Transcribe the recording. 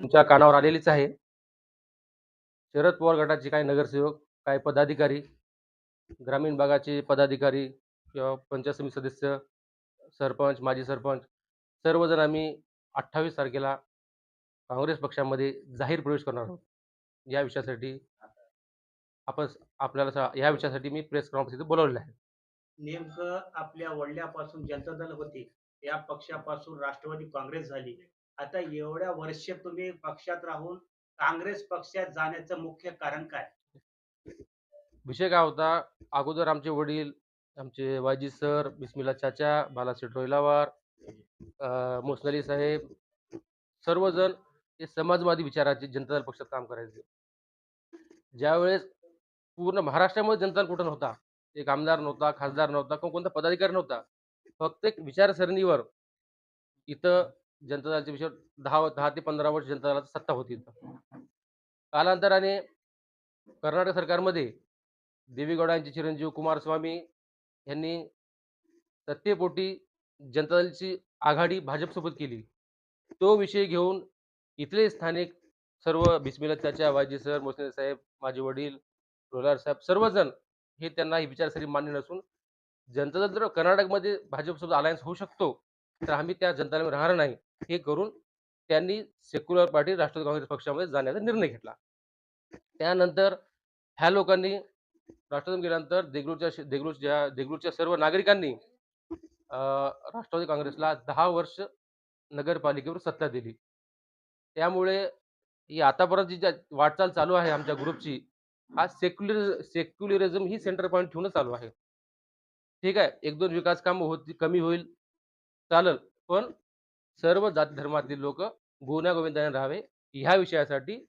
तुमच्या कानावर आलेलीच आहे. शरद पवार गटाचे काही नगरसेवक काही पदाधिकारी ग्रामीण भागाचे पदाधिकारी किंवा पंचायत समिती सदस्य सरपंच माजी सरपंच सर्वजण आम्ही अठ्ठावीस तारखेला काँग्रेस पक्षामध्ये जाहीर प्रवेश करणार आहोत. या विषयासाठी आपण आपल्याला या विषयासाठी मी प्रेस कॉन्फरन्स इथे बोलवलेलं आहे. नेमकं आपल्या वडल्यापासून जनता दल होते या पक्षापासून राष्ट्रवादी काँग्रेस झाली. आता एवढ्या वर्ष तुम्ही पक्षात राहून काँग्रेस पक्षात जाण्याचं मुख्य कारण काय? विषय काय होता? अगोदर आमचे वडील आमचे वाजी सर बिस्मिल्ला चाचा बालासेठ रोहिलावार मोसनाली साहेब सर्वजण हे समाजवादी विचाराचे जनता दल पक्षात काम करायचे. ज्यावेळेस पूर्ण महाराष्ट्रामध्ये जनता दल कुठं नव्हता? एक आमदार नव्हता खासदार नव्हता किंवा कोणता पदाधिकारी नव्हता. फक्त एक विचारसरणीवर इथं जनता दलाच्या विषयावर दहा दहा ते पंधरा वर्ष जनता दलाची सत्ता होती कालांतराने कर्नाटक सरकारमध्ये देवीगौडांचे चिरंजीव कुमारस्वामी यांनी सत्तेपोटी जनता दलची आघाडी भाजपसोबत केली. तो विषय घेऊन इथले स्थानिक सर्व बिस्मिल्ला त्याच्या वायजी सर मोसने साहेब माझे वडील रोलार साहेब सर्वजण हे त्यांना ही विचारसरणी मान्य नसून जनता दल जर कर्नाटकमध्ये भाजपसोबत अलायन्स होऊ शकतो तर आम्ही त्या जनताला राहणार नाही. हे करून त्यांनी सेक्युलर पार्टी राष्ट्रवादी काँग्रेस पक्षामध्ये जाण्याचा निर्णय घेतला. त्यानंतर ह्या लोकांनी राष्ट्रवादी गेल्यानंतर देगलूरच्या देगलूरच्या देगलूरच्या सर्व नागरिकांनी राष्ट्रवादी काँग्रेसला दहा वर्ष नगरपालिकेवर सत्ता दिली. त्यामुळे ही आतापर्यंत जी ज्या वाटचाल चालू आहे आमच्या ग्रुपची हा सेक्युलर सेक्युलरिझम ही सेंटर पॉईंट ठेवूनच चालू आहे. ठीक आहे एक दोन विकास कामं होती कमी होईल चालेल. पण सर्व जाती धर्मातील लोक गोविंदाने राहावे. ह्या विषयासाठी